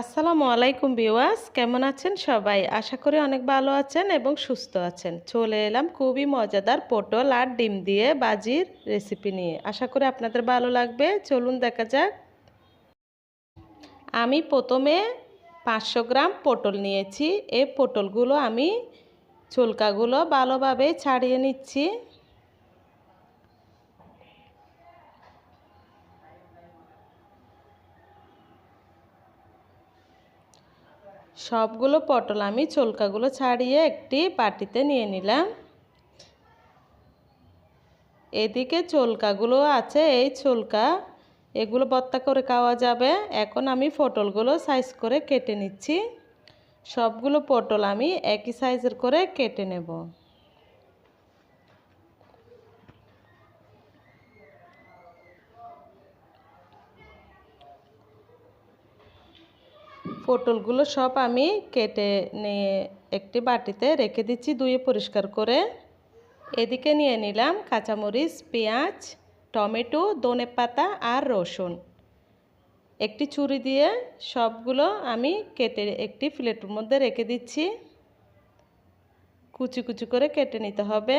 আসসালামু আলাইকুম বিওয়াস কেমন আছেন সবাই? আশা করি অনেক ভালো আছেন এবং সুস্থ আছেন। চলে এলাম খুবই মজাদার পটল আর ডিম দিয়ে বাজির রেসিপি নিয়ে। আশা করি আপনাদের ভালো লাগবে। চলুন দেখা যাক। আমি প্রথমে পাঁচশো গ্রাম পটল নিয়েছি। এই পটলগুলো আমি চুলকাগুলো ভালোভাবে ছাড়িয়ে নিচ্ছি। সবগুলো পটল আমি চলকাগুলো ছাড়িয়ে একটি পাটিতে নিয়ে নিলাম। এদিকে চলকাগুলো আছে, এই চলকা। এগুলো বত্তা করে খাওয়া যাবে। এখন আমি পটলগুলো সাইজ করে কেটে নিচ্ছি। সবগুলো পটল আমি একই সাইজের করে কেটে নেব। পটলগুলো সব আমি কেটে নিয়ে একটি বাটিতে রেখে দিচ্ছি, ধুয়ে পরিষ্কার করে। এদিকে নিয়ে নিলাম কাঁচামরিচ, পেঁয়াজ, টমেটো, ধনে পাতা আর রসুন। একটি ছুরি দিয়ে সবগুলো আমি কেটে একটি প্লেটের মধ্যে রেখে দিচ্ছি। কুচি কুচি করে কেটে নিতে হবে।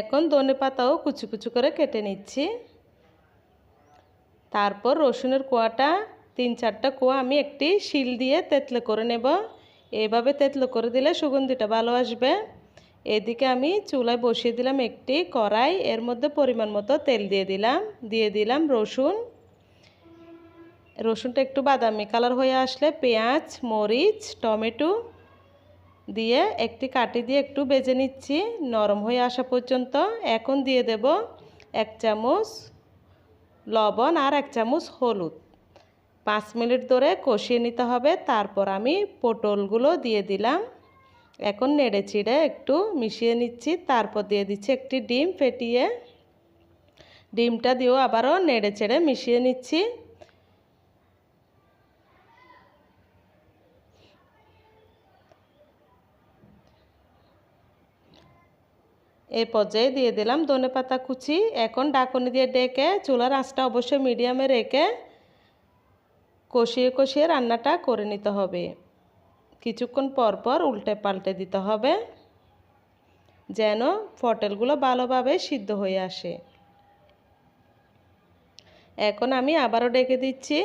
এখন ধনে পাতাও কুচি কুচি করে কেটে নিচ্ছি। তারপর রসুনের কোয়াটা, তিন চারটা কোয়া আমি একটি শিল দিয়ে তেতলে করে নেব। এভাবে তেতলে করে দিলে সুগন্ধিটা ভালো আসবে। এদিকে আমি চুলায় বসিয়ে দিলাম একটি কড়াই, এর মধ্যে পরিমাণ মতো তেল দিয়ে দিলাম দিয়ে দিলাম রসুন। রসুনটা একটু বাদামি কালার হয়ে আসলে পেঁয়াজ, মরিচ, টমেটো দিয়ে একটি কাটি দিয়ে একটু বেজে নিচ্ছি। নরম হয়ে আসা পর্যন্ত এখন দিয়ে দেব এক চামচ লবণ আর এক চামচ হলুদ। পাঁচ মিনিট ধরে কষিয়ে নিতে হবে। তারপর আমি পটলগুলো দিয়ে দিলাম। এখন নেড়ে চিড়ে একটু মিশিয়ে নিচ্ছি। তারপর দিয়ে দিচ্ছি একটি ডিম ফেটিয়ে। ডিমটা দিয়েও আবারও নেড়ে চেড়ে মিশিয়ে নিচ্ছি। এই পর্যায়ে দিয়ে দিলাম ধনে পাতা কুচি। এখন ডাকনি দিয়ে ডেকে চুলার আঁচটা অবশ্যই মিডিয়ামে রেখে কষিয়ে কষিয়ে রান্নাটা করে নিতে হবে। কিছুক্ষণ পর পর উল্টে পাল্টে দিতে হবে যেন পটেলগুলো ভালোভাবে সিদ্ধ হয়ে আসে। এখন আমি আবারও ডেকে দিচ্ছি।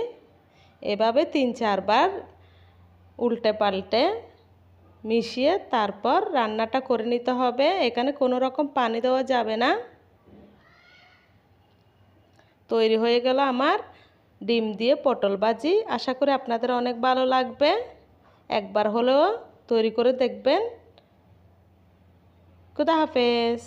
এভাবে তিন চারবার উল্টে পাল্টে মিশিয়ে তারপর রান্নাটা করে নিতে হবে। এখানে কোনো রকম পানি দেওয়া যাবে না। তৈরি হয়ে গেল আমার ডিম দিয়ে পটল ভাজি। আশা করি আপনাদের অনেক ভালো লাগবে। একবার হলেও তৈরি করে দেখবেন। খুদা হাফেজ।